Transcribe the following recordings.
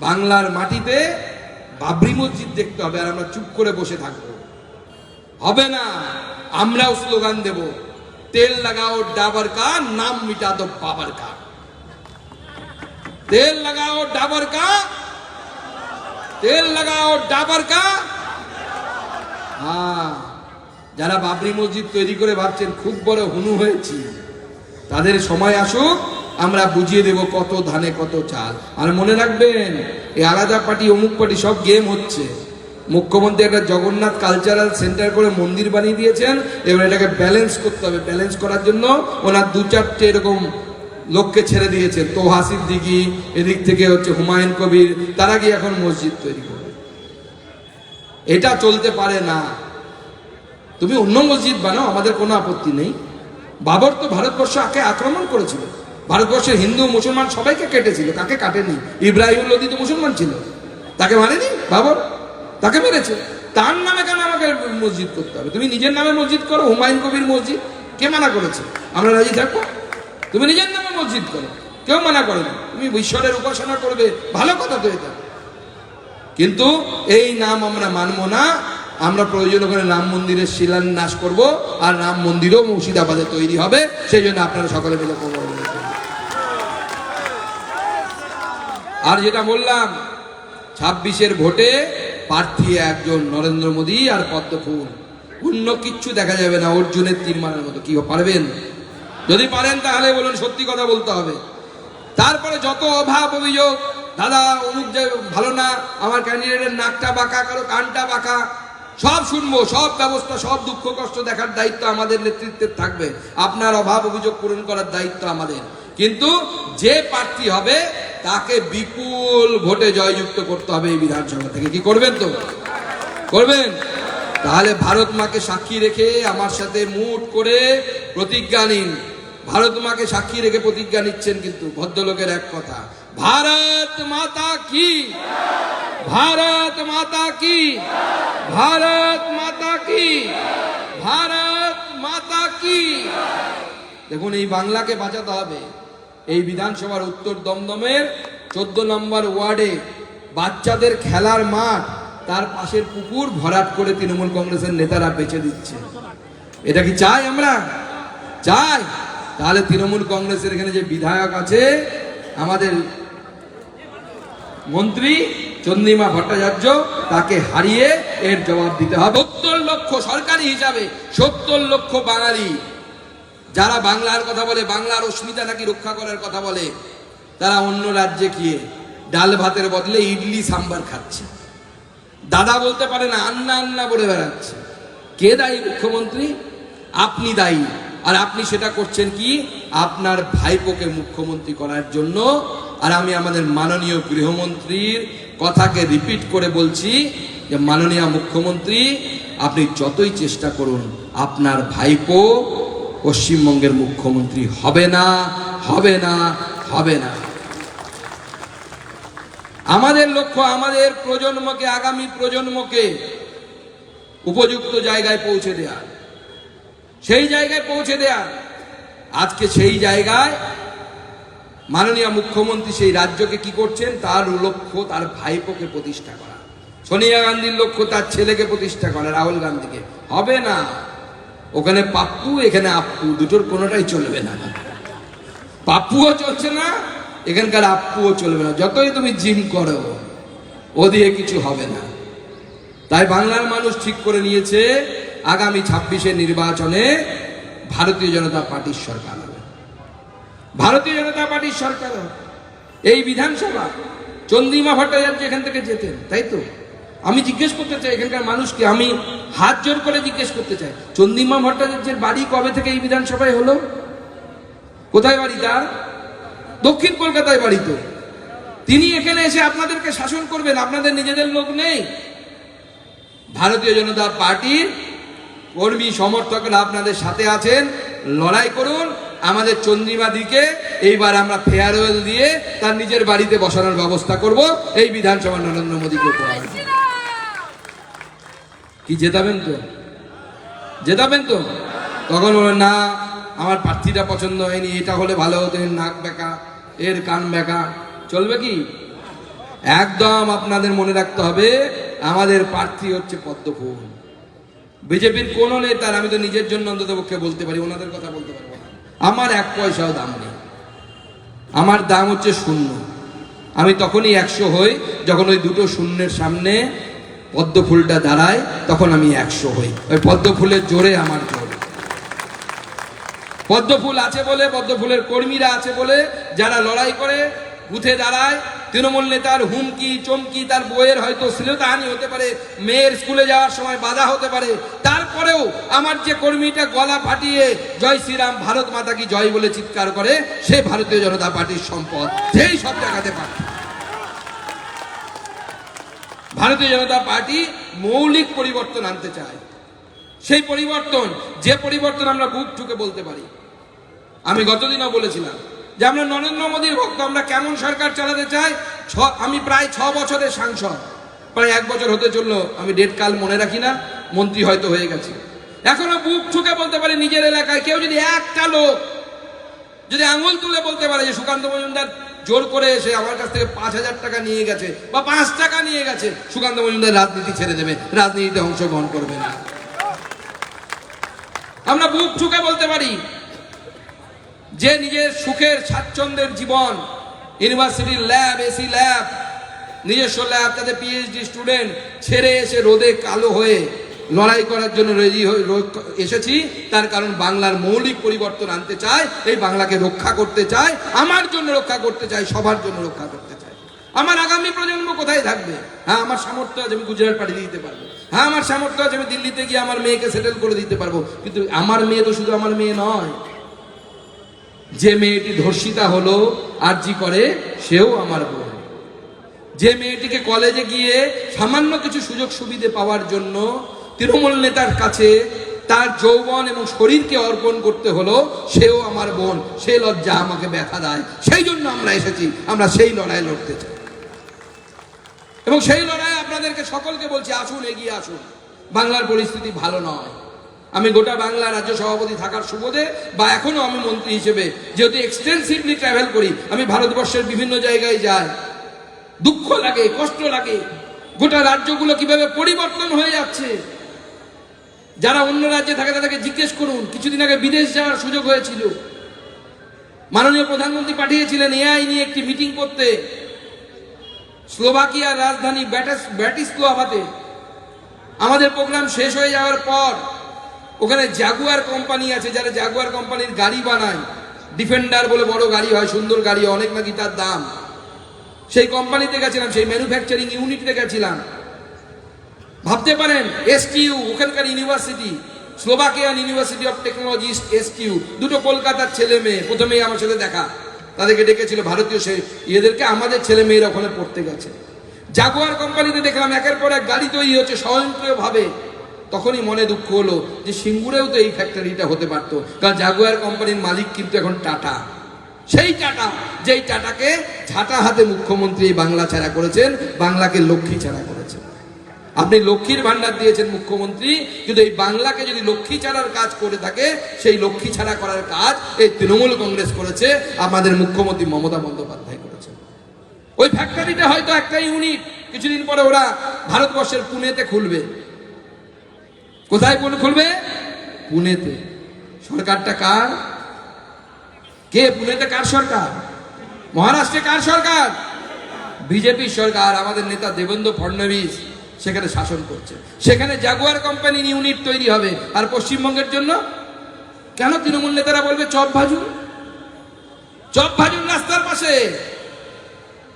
বাংলার মাটিতে বাবরি মসজিদ দেখতে হবে আর আমরা চুপ করে বসে থাকব। হবে না, আমরাও স্লোগান দেব, তেল লাগাও ডাবার কা, নাম মিটা দো বাবার কা। তেল লাগাও ডাবার কা, তেল লাগাও ডাবার কা। হ্যাঁ যারা বাবরি মসজিদ তৈরি করে ভাবছেন, খুব বড় হুনু হয়েছি। তাদের সময় আসুক। আমরা বুঝিয়ে দেব কত ধানে কত চাল। আর মনে রাখবেন, এই আলাদা পার্টি, অমুক পার্টি, সব গেম হচ্ছে। মুখ্যমন্ত্রী একটা জগন্নাথ কালচারাল সেন্টার করে মন্দির বানিয়ে দিয়েছেন, এবার এটাকে ব্যালেন্স করতে হবে। ব্যালেন্স করার জন্য ওনার দু চারটে এরকম লোককে ছেড়ে দিয়েছে। তোহা সিদ্দিকি, এদিক থেকে হচ্ছে হুমায়ুন কবির, তারা গিয়ে এখন মসজিদ তৈরি করবে। এটা চলতে পারে না। তুমি অন্য মসজিদ বানাও, আমাদের কোনো আপত্তি নেই। বাবর তো ভারতবর্ষ আকে আক্রমণ করেছিল। ভারতবর্ষের হিন্দু, মুসলমান সবাইকে কেটেছিল, কাকে কাটেনি? ইব্রাহিম লোদি তো মুসলমান ছিল। তাকে মানেনি বাবর? তাকে মেরেছে। তার নামে কেন আমাকে মসজিদ করতে হবে? তুমি নিজের নামে মসজিদ করো, হুমায়ুন কবির মসজিদ। কে মানা করেছে? আমরা রাজি থাকব? তুমি নিজের নামে মসজিদ করো। কেউ মানা করে না তুমি ঈশ্বরের উপাসনা করবে। ভালো কথা তো এটা। কিন্তু এই নাম আমরা মানবো না। আমরা প্রয়োজন করে রাম মন্দিরের শিলান্যাস করব। আর রাম মন্দিরও মুর্শিদাবাদে তৈরি হবে। সেই জন্য আপনারা সকলে মিলে খবর আর যেটা বললাম, ছাব্বিশের ভোটে প্রার্থী একজন নরেন্দ্র মোদী আর পদ্মফুল। অন্য কিচ্ছু দেখা যাবে না, অর্জুনের তীর মারার মতো। কি, পারবেন? যদি পারেন তাহলে বলুন, সত্যি কথা বলতে হবে। তারপরে যত অভাব, অভিযোগ, দাদা, অমুক যে ভালো না, আমার ক্যান্ডিডেটের নাকটা বাঁকা, কারও কানটা বাঁকা, সব শুনব, সব ব্যবস্থা, সব দুঃখ, কষ্ট দেখার দায়িত্ব আমাদের নেতৃত্বের থাকবে। আপনার অভাব, অভিযোগ পূরণ করার দায়িত্ব আমাদের। কিন্তু যে প্রার্থী হবে তাকে বিপুল ভোটে জয়যুক্ত করতে হবে এই বিধানসভা থেকে? কি করবেন তো? করবেন? তাহলে ভারত মাকে সাক্ষী রেখে আমার সাথে মুট করে প্রতিজ্ঞা নিন। ভারত মাকে সাক্ষী রেখে প্রতিজ্ঞা নিচ্ছেন কিন্তু ভদ্রলোকের এক কথা। ভারত মাতা কি? ভারত মাতা কি? ভারত মাতা কি? ভারত মাতা কি? দেখুন, এই বাংলাকে বাঁচাতে হবে। এই বিধানসভার উত্তর দমদমের চোদ্দ নম্বর ওয়ার্ডে বাচ্চাদের খেলার মাঠ, তার পাশের পুকুর ভরাট করে তৃণমূল কংগ্রেসের নেতারা বেচে দিচ্ছে। এটা কি চাই আমরা? চাই। তাহলে তৃণমূল কংগ্রেসের এখানে যে বিধায়ক আছে, আমাদের মন্ত্রী চন্দ্রিমা ভট্টাচার্য, তাকে হারিয়ে এর জবাব দিতে হবে। সত্তর লক্ষ সরকারি হিসাবে সত্তর লক্ষ বাঙালি যারা বাংলার কথা বলে, বাংলার অস্মিতা নাকি রক্ষা করার কথা বলে, তারা অন্য রাজ্যে গিয়ে ডাল ভাতের বদলে ইডলি, সাম্বার খাচ্ছে। দাদা বলতে পারে না, আন্না আন্না বলে বেড়াচ্ছে। কে দায়ী মুখ্যমন্ত্রী? আপনি দায়ী। আর আপনি সেটা করছেন কি? আপনার ভাইপোকে মুখ্যমন্ত্রী করার জন্য। আর আমি আমাদের মাননীয় গৃহমন্ত্রীর কথাকে রিপিট করে বলছি যে, মাননীয় মুখ্যমন্ত্রী, আপনি যতই চেষ্টা করুন, আপনার ভাইপো পশ্চিমবঙ্গের মুখ্যমন্ত্রী হবে না হবে না হবে না। আমাদের লক্ষ্য আমাদের প্রজন্মকে, আগামী প্রজন্মকে উপযুক্ত জায়গায় পৌঁছে দেয়া। সেই জায়গায় পৌঁছে দেয়া। আজকে সেই জায়গায় মাননীয় মুখ্যমন্ত্রী সেই রাজ্যকে কি করছেন? তার লক্ষ্য, তার ভাইপোকে প্রতিষ্ঠা করা। সোনিয়া গান্ধীর লক্ষ্য তার ছেলেকে প্রতিষ্ঠা করা, রাহুল গান্ধীকে। হবে না। ওখানে পাপ্পু, এখানে আপ্পু দুটোর কোনোটাই চলবে না। পাপ্পুও চলছে না, এখানকার আপ্পুও চলবে না। যতই তুমি জিম করো, ও দিয়ে কিছু হবে না। তাই বাংলার মানুষ ঠিক করে নিয়েছে, আগামী ছাব্বিশে নির্বাচনে ভারতীয় জনতা পার্টির সরকার হবে। ভারতীয় জনতা পার্টির সরকার এই বিধানসভা চন্দ্রিমা ভট্টাচার্য এখান থেকে যেতেন, তাই তো? আমি জিজ্ঞেস করতে চাই, এখানকার মানুষকে আমি হাত জোর করে জিজ্ঞেস করতে চাই। চন্দ্রিমা ভট্টাচার্যের বাড়ি কবে থেকে এই বিধানসভায় হলো? কোথায় বাড়ি তার? দক্ষিণ কলকাতায় বাড়ি তো। তিনি এখানে এসে আপনাদেরকে শাসন করবেন, আপনাদের নিজেদের লোক নেই। ভারতীয় জনতা পার্টির কর্মী সমর্থকরা আপনাদের সাথে আছেন। লড়াই করুন, আমাদের চন্দ্রিমা দিকে এইবার আমরা ফেয়ারওয়েল দিয়ে তার নিজের বাড়িতে বসানোর ব্যবস্থা করব। এই বিধানসভা নরেন্দ্র মোদীকে উপহার। কি জেতাবেন তো? জেতাবেন তো? তখন না, আমার প্রার্থীটা পছন্দ হয়নি, এটা হলে ভালো হতো, এর নাক বেঁকা এর কান বেঁকা চলবে কি? একদম আপনাদের মনে রাখতে হবে, আমাদের প্রার্থী হচ্ছে পদ্মফুল। বিজেপির কোন নেতার, আমি তো নিজের জন্য অন্তত পক্ষে বলতে পারি, ওনাদের কথা বলতে পারব আমার এক পয়সাও দাম নেই। আমার দাম হচ্ছে শূন্য। আমি তখনই একশো হই, যখন ওই দুটো শূন্যের সামনে পদ্ম ফুলটা দাঁড়ায়, তখন আমি একশো হই। ওই পদ্ম ফুলের জোরে আমার জোর। পদ্ম ফুল আছে বলে পদ্ম ফুলের কর্মীরা আছে বলে, যারা লড়াই করে, বুথে দাঁড়ায়, তৃণমূল নেতার হুমকি, চমকি, তার বইয়ের হয়তো শ্লীলতাহানি হতে পারে, মেয়ের স্কুলে যাওয়ার সময় বাধা হতে পারে, তারপরেও আমার যে কর্মীটা গলা ফাটিয়ে, জয় শ্রীরাম, ভারত মাতা কি জয় বলে চিৎকার করে, সে ভারতীয় জনতা পার্টির সম্পদ সেই সব জায়গাতে পার্টি ভারতীয় জনতা পার্টি মৌলিক পরিবর্তন আনতে চায়। সেই পরিবর্তন, যে পরিবর্তন আমরা বুক ঠুকে বলতে পারি। আমি গতদিনও বলেছিলাম যে আমরা নরেন্দ্র মোদীর ভক্ত, আমরা কেমন সরকার চালাতে চাই? ছ, আমি প্রায় ছ বছরের সাংসদ। প্রায় এক বছর হতে চলল, আমি ডেট কাল মনে রাখি না, মন্ত্রী হয়তো হয়ে গেছে। এখনও বুক ঠুকে বলতে পারি, নিজের এলাকায় কেউ যদি একটা লোক যদি আঙুল তুলে বলতে পারে যে সুকান্ত মজুমদার জোর করে এসে আমার কাছ থেকে পাঁচ হাজার টাকা নিয়ে গেছে বা পাঁচ টাকা নিয়ে গেছে, সুকান্ত মজুমদার রাজনীতি ছেড়ে দেবে, রাজনীতিতে অংশগ্রহণ করবে না। আমরা বুক ঠুকে বলতে পারি, যে নিজের সুখের স্বাচ্ছন্দ্যের জীবন, ইউনিভার্সিটির ল্যাব, এসি ল্যাব, নিজস্ব ল্যাব, তাদের পিএইচডি স্টুডেন্ট ছেড়ে এসে রোদে কালো হয়ে লড়াই করার জন্য রেডি হয়ে রো- এসেছি। তার কারণ বাংলার মৌলিক পরিবর্তন আনতে চায়, এই বাংলাকে রক্ষা করতে চায়, আমার জন্য রক্ষা করতে চাই সবার জন্য রক্ষা করতে চায়। আমার আগামী প্রজন্ম কোথায় থাকবে? হ্যাঁ আমার সামর্থ্য আছে আমি গুজরাট পাঠিয়ে দিতে পারব। হ্যাঁ আমার সামর্থ্য আছে আমি দিল্লিতে গিয়ে আমার মেয়েকে সেটেল করে দিতে পারব। কিন্তু আমার মেয়ে তো শুধু আমার মেয়ে নয়। যে মেয়েটি ধর্ষিতা হলো, আরজি করে, সেও আমার বোন। যে মেয়েটিকে কলেজে গিয়ে সামান্য কিছু সুযোগ সুবিধে পাওয়ার জন্য তৃণমূল নেতার কাছে তার যৌবন এবং শরীরকে অর্পণ করতে হলো, সেও আমার বোন, সে লজ্জা আমাকে ব্যথা দেয়। সেই জন্য আমরা এসেছি, আমরা সেই লড়াই লড়তে চাই। এবং সেই লড়াই আপনাদেরকে সকলকে বলছি, আসুন, এগিয়ে আসুন। বাংলার পরিস্থিতি ভালো নয়। আমি গোটা বাংলা রাজ্য সভাপতি থাকার সুবোধে, বা এখনও আমি মন্ত্রী হিসেবে যেহেতু এক্সটেন্সিভলি ট্রাভেল করি, আমি ভারতবর্ষের বিভিন্ন জায়গায় যাই। দুঃখ লাগে, কষ্ট লাগে। গোটা রাজ্যগুলো কীভাবে পরিবর্তন হয়ে যাচ্ছে? যারা অন্য রাজ্যে থাকে তাদেরকে জিজ্ঞেস করুন। কিছুদিন আগে বিদেশ যাওয়ার সুযোগ হয়েছিল। মাননীয় প্রধানমন্ত্রী পাঠিয়েছিলেন এআই নিয়ে একটি মিটিং করতে। স্লোভাকিয়ার রাজধানী ব্যাটাস ব্যাটিস্লোভাতে আমাদের প্রোগ্রাম শেষ হয়ে যাওয়ার পর ওখানে জাগুয়ার কোম্পানি আছে, যারা জাগুয়ার কোম্পানির গাড়ি বানায়। ডিফেন্ডার বলে বড় গাড়ি হয়, সুন্দর গাড়ি, অনেক নাকি তার দাম। সেই কোম্পানিতে গেছিলাম, সেই ম্যানুফ্যাকচারিং ইউনিটে গেছিলাম। ভাবতে পারেন এসটিইউ ওখানকার university, Slovakian university of technology STU দুটো কলকাতার ছেলে মেয়ে, প্রথমেই আমার সাথে দেখা। তাদেরকে ডেকেছিল ভারতীয় সে এদেরকে আমাদের ছেলে মেয়েরা ওখানে পড়তে গেছে। জাগুয়ার কোম্পানিতে দেখলাম একের পর এক গাড়ি তৈরি হচ্ছে স্বয়ংক্রিয়ভাবে। তখনই মনে দুঃখ হলো যে সিঙ্গুরেও তো এই ফ্যাক্টরিটা হতে পারতো, কারণ জাগুয়ার কোম্পানির মালিক কিন্তু এখন টাটা। সেই টাটা, যেই টাটাকে ঝাঁটা হাতে মুখ্যমন্ত্রী বাংলা ছাড়া করেছেন, বাংলাকে লক্ষ্মী ছাড়া করেছেন। আপনি লক্ষ্মীর ভান্ডার দিয়েছেন মুখ্যমন্ত্রী, কিন্তু এই বাংলাকে যদি লক্ষ্মী ছাড়ার কাজ করে থাকে, সেই লক্ষ্মী ছাড়া করার কাজ এই তৃণমূল কংগ্রেস করেছে, আমাদের মুখ্যমন্ত্রী মমতা বন্দ্যোপাধ্যায় করেছে ওই ফ্যাক্টরিটা হয়তো একটা ইউনিট কিছুদিন পরে ওরা ভারতবর্ষের পুনেতে খুলবে। কোথায় পুনে খুলবে? পুনেতে। সরকারটা কার? কে পুনেতে? কার সরকার? মহারাষ্ট্রে কার সরকার? বিজেপি সরকার, আমাদের নেতা দেবেন্দ্র ফডনবিস। সেখানে শাসন করছে। সেখানে জাগুয়ার কোম্পানির ইউনিট তৈরি হবে। আর পশ্চিমবঙ্গের জন্য কেন তৃণমূল নেতারা বলবে চপ ভাজুন? চপ ভাজুন রাস্তার পাশে।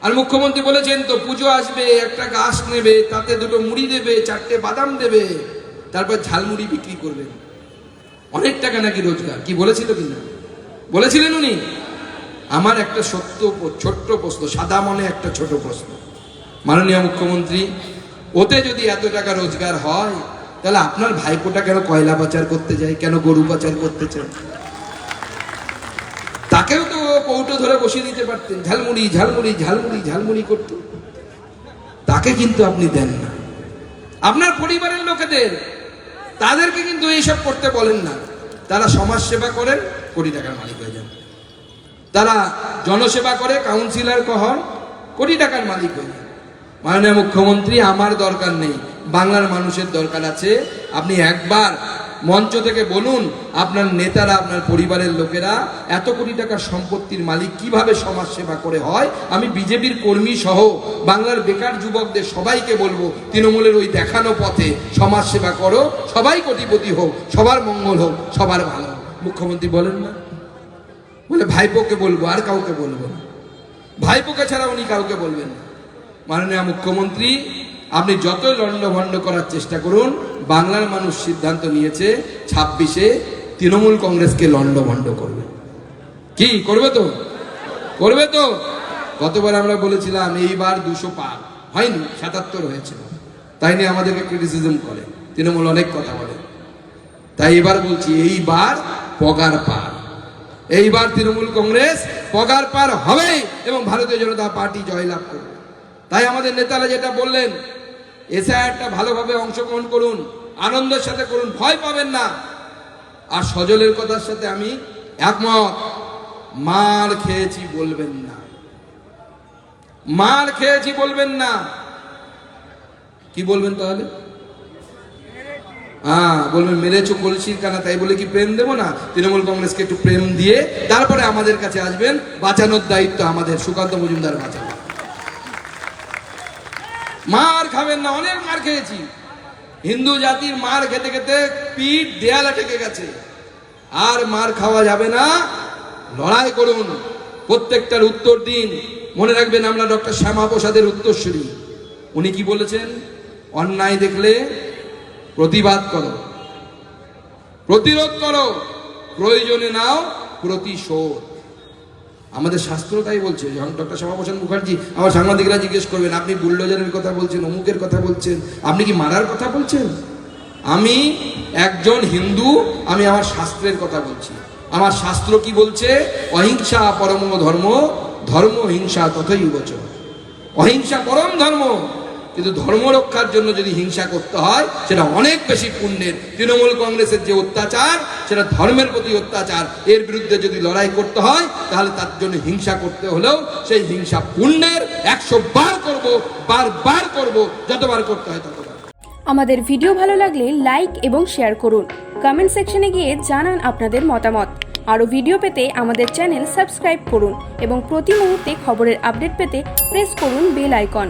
আর মুখ্যমন্ত্রী বলেছেন তো, পুজো আসবে, একটা গাছ নেবে, তাতে দুটো মুড়ি দেবে, চারটে বাদাম দেবে, তারপর ঝালমুড়ি বিক্রি করবেন। অনেক টাকা নাকি রোজগার, কি বলেছিল কিনা? বলেছিলেন উনি। আমার একটা সত্য ছোট্ট প্রশ্ন, সাদা মনে একটা ছোট প্রশ্ন। মাননীয় মুখ্যমন্ত্রী ওতে যদি এত টাকা রোজগার হয়, তাহলে আপনার ভাইপোটা কেন কয়লা পাচার করতে যায়? কেন গরু পাচার করতে চায়? তাকেও তো কৌটো ধরে বসিয়ে দিতে পারতেন। ঝালমুড়ি ঝালমুড়ি ঝালমুড়ি ঝালমুড়ি করতো। তাকে কিন্তু আপনি দেন না। আপনার পরিবারের লোকেদের, তাদেরকে কিন্তু এইসব করতে বলেন না। তারা সমাজ সেবা করেন, কোটি টাকার মালিক হয়ে যান। তারা জনসেবা করে কাউন্সিলর হন কোটি টাকার মালিক হয়ে যান। মাননীয় মুখ্যমন্ত্রী, আমার দরকার নেই। বাংলার মানুষের দরকার আছে। আপনি একবার মঞ্চ থেকে বলুন, আপনার নেতারা, আপনার পরিবারের লোকেরা এত কোটি টাকার সম্পত্তির মালিক কীভাবে সমাজ সেবা করে হয়? আমি বিজেপির কর্মী সহ বাংলার বেকার যুবকদের সবাইকে বলব, তৃণমূলের ওই দেখানো পথে সমাজ সেবা করো। সবাই কোটিপতি হোক, সবার মঙ্গল হোক, সবার ভালো। মুখ্যমন্ত্রী বলেন না? বলে ভাইপোকে বলব, আর কাউকে বলব না। ভাইপোকে ছাড়া উনি কাউকে বলবেন না। মাননীয় মুখ্যমন্ত্রী, আপনি যতই লণ্ডভণ্ড করার চেষ্টা করুন, বাংলার মানুষ সিদ্ধান্ত নিয়েছে ছাব্বিশে তৃণমূল কংগ্রেসকে লণ্ডভণ্ড করবে। কি, করবে তো? করবে তো? গতবার আমরা বলেছিলাম, এইবার দুশো পার। হয়নি, সাতাত্তর হয়েছিল। তাই নিয়ে আমাদেরকে ক্রিটিসিজম করে। তৃণমূল অনেক কথা বলে। তাই এবার বলছি, এইবার পগার পার। এইবার তৃণমূল কংগ্রেস পগার পার হবে এবং ভারতীয় জনতা পার্টি জয়লাভ করবে। তাই আমাদের নেতারা যেটা বললেন, এসআইআরটা ভালোভাবে অংশগ্রহণ করুন, আনন্দের সাথে করুন, ভয় পাবেন না। আর সজলের কথার সাথে আমি একমত, মার খেয়েছি বলবেন না। মার খেয়েছি বলবেন না। কি বলবেন তাহলে? হ্যাঁ বলবেন, মেরেছো কলসির কানা, তাই বলে কি প্রেম দেবো না? তৃণমূল কংগ্রেসকে একটু প্রেম দিয়ে তারপরে আমাদের কাছে আসবেন, বাঁচানোর দায়িত্ব আমাদের, সুকান্ত মজুমদার বাঁচানো মার খাবেন না, অনেক মার খেয়েছি। হিন্দু জাতির মার খেতে খেতে পিঠ দেয়ালে ঠেকে গেছে। আর মার খাওয়া যাবে না, লড়াই করুন। প্রত্যেকটার উত্তর দিন। মনে রাখবেন আমরা ডক্টর শ্যামা প্রসাদের উত্তরসূরি। উনি কি বলেছেন? অন্যায় দেখলে প্রতিবাদ করো। প্রতিরোধ করো। প্রয়োজনে নাও প্রতিশোধ। আমাদের শাস্ত্র তাই বলছে, যখন ডক্টর শ্যামাপ্রসাদ মুখার্জি আমার সাংবাদিকরা জিজ্ঞেস করবেন, আপনি বুল্ডোজারের কথা বলছেন, অমুকের কথা বলছেন, আপনি কি মারার কথা বলছেন? আমি একজন হিন্দু, আমি আমার শাস্ত্রের কথা বলছি। আমার শাস্ত্র কি বলছে? অহিংসা পরম ধর্ম ধর্ম হিংসা তথই বচন অহিংসা পরম ধর্ম। কিন্তু ধর্ম রক্ষার জন্য যদি হিংসা করতে হয়, সেটা অনেক বেশি পুণ্যের। তৃণমূল কংগ্রেসের যে অত্যাচার, সেটা ধর্মের প্রতি অত্যাচার, এর বিরুদ্ধে যদি লড়াই করতে হয়, তাহলে তার জন্য হিংসা করতে হলেও সেই হিংসা পুণ্যের একশো বার করব বার বার করব, যতবার করতে হয় ততবার। আমাদের ভিডিও ভালো লাগলে লাইক এবং শেয়ার করুন। কমেন্ট সেকশনে গিয়ে জানান আপনাদের মতামত। আরও ভিডিও পেতে আমাদের চ্যানেল সাবস্ক্রাইব করুন এবং প্রতি মুহূর্তে খবরের আপডেট পেতে প্রেস করুন বেল আইকন।